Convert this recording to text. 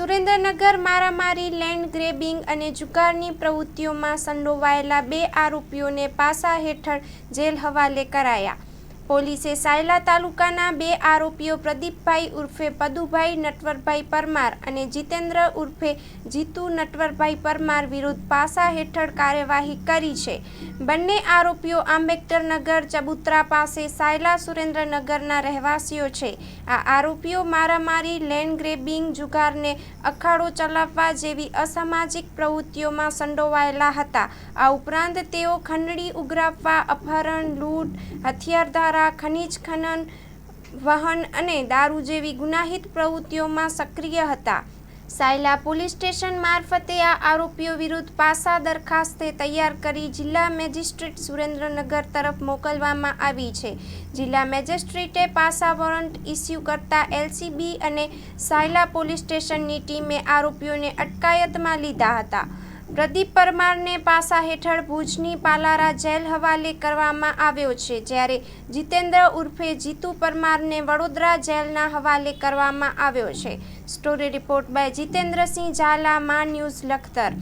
સુરેન્દ્રનગર મારામારી, land grabbing અને જુગારની પ્રવૃત્તિઓમાં સંડોવાયેલા બે આરોપીઓને પાસા હેઠળ જેલ હવાલે કરાયા. પોલીસે સાયલા તાલુકાના બે આરોપીઓ પ્રદીપભાઈ ઉર્ફે પદુભાઈ નટવરભાઈ પરમાર અને જીતેન્દ્ર ઉર્ફે જીતુ નટવરભાઈ પરમાર વિરુદ્ધ પાસા હેઠળ કાર્યવાહી કરી છે. બંને આરોપીઓ આંબેડકરનગર ચબુતરા પાસે સાયલા સુરેન્દ્રનગરના રહેવાસીઓ છે. આ આરોપીઓ મારામારી, લેન્ડ ગ્રેબિંગ, જુગારને અખાડો ચલાવવા જેવી અસામાજિક પ્રવૃત્તિઓમાં સંડોવાયેલા હતા. આ ઉપરાંત તેઓ ખંડણી ઉઘરાવવા, અપહરણ, લૂંટ હથિયાર ધારા ખનીજ ખનન, વહન અને દારૂ જેવી ગુનાહિત પ્રવૃત્તિઓમાં સક્રિય હતા. સાયલા પોલીસ સ્ટેશન મારફતે આ આરોપીઓ વિરુદ્ધ પાસા દરખાસ્તે તૈયાર કરી જિલ્લા મેજિસ્ટ્રેટ સુરેન્દ્રનગર તરફ મોકલવામાં આવી છે. જિલ્લા મેજિસ્ટ્રેટે પાસા વોરંટ ઇસ્યુ કરતા એલસીબી અને સાયલા પોલીસ સ્ટેશનની ટીમે આરોપીઓને અટકાયતમાં લીધા હતા. પ્રદીપ પરમારને પાસા હેઠળ ભુજની પાલારા જેલ હવાલે કરવામાં આવ્યો છે. જ્યારે જીતેન્દ્ર ઉર્ફે જીતુ પરમારને વડોદરા જેલના હવાલે કરવામાં આવ્યો છે. Story report by Jitendrasinh Zala, Maa news Lakhtar.